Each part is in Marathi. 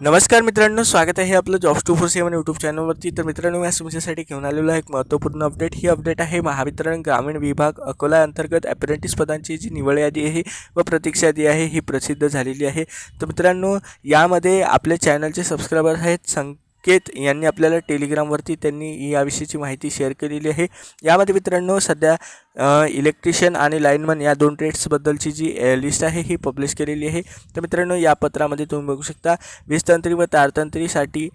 नमस्कार मित्रांनो स्वागत आहे आपलं jobs two four seven YouTube चॅनलवरती तर मित्रांनो मी आज तुमच्यासाठी घेऊन आलेलो आहे एक महत्त्वपूर्ण अपडेट ही अपडेट आहे महावितरण ग्रामीण विभाग अकोला अंतर्गत ॲप्रेंटिस पदांची जी निवड यादी आहे व प्रतीक्षा यादी आहे ही प्रसिद्ध झालेली आहे. तर मित्रांनो यामध्ये आपल्या चॅनलचे सबस्क्रायबर आहेत संकेत यांनी आपल्याला टेलिग्रामवरती त्यांनी याविषयीची माहिती शेअर केलेली आहे. यामध्ये मित्रांनो सध्या इलेक्ट्रिशियन आणि लाईनमन या दोन ट्रेड्सबद्दलची जी लिस्ट आहे ही पब्लिश केलेली आहे. तर मित्रांनो या पत्रामध्ये तुम्ही बघू शकता वीजतंत्री व तारतंत्रीसाठी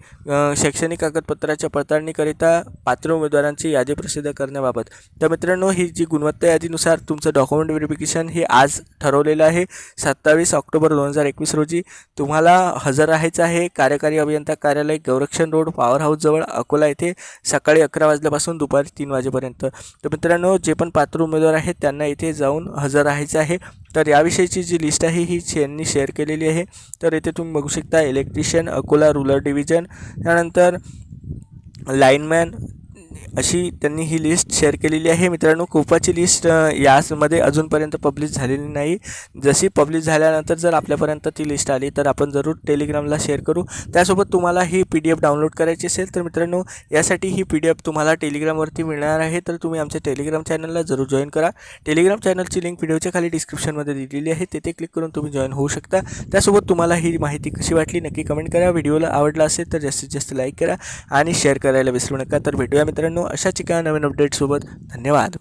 शैक्षणिक कागदपत्राच्या पडताळणीकरिता पात्र उमेदवारांची यादी प्रसिद्ध करण्याबाबत. तर मित्रांनो ही जी गुणवत्ता यादीनुसार तुमचं डॉक्युमेंट व्हेरिफिकेशन हे आज ठरवलेलं आहे सत्तावीस ऑक्टोबर दोन हजार एकवीस रोजी. तुम्हाला हजर राहायचं आहे कार्यकारी अभियंता कार्यालय गौरक्षण रोड पॉवर हाऊसजवळ अकोला येथे सकाळी अकरा वाजल्यापासून दुपारी तीन वाजेपर्यंत. तर मित्रांनो जे पण पात्र उमेदवार आहेत त्यांना इथे जाऊन हजर राहायचं आहे. तर याविषयीची जी लिस्ट आहे ही यांनी शेअर केलेली आहे. तर इथे तुम्ही बघू शकता इलेक्ट्रिशियन अकोला रुरल डिव्हिजन त्यानंतर लाईनमॅन अशी त्यांनी ही लिस्ट शेअर केलेली आहे. मित्रांनो कुपाची लिस्ट यामध्ये अजूनपर्यंत पब्लिश झालेली नाही. जशी पब्लिश झाल्यानंतर जर आपल्यापर्यंत ती लिस्ट आली तर आपण जरूर टेलिग्रामला शेअर करू. त्यासोबत तुम्हाला ही पी डी एफ डाउनलोड करायची असेल तर मित्रांनो यासाठी ही पी डी एफ तुम्हाला टेलिग्रामवरती मिळणार आहे. तर तुम्ही आमच्या टेलिग्राम चॅनलला जरूर जॉईन करा. टेलिग्राम चॅनलची लिंक व्हिडिओच्या खाली डिस्क्रिप्शनमध्ये दिलेली आहे. तेथे क्लिक करून तुम्ही जॉईन होऊ शकता. त्यासोबत तुम्हाला ही माहिती कशी वाटली नक्की कमेंट करा. व्हिडिओला आवडला असेल तर जास्तीत जास्त लाईक करा आणि शेअर करायला विसरू नका. तर भेटूया मित्रांनो अशाच एका नवीन अपडेटसोबत धन्यवाद.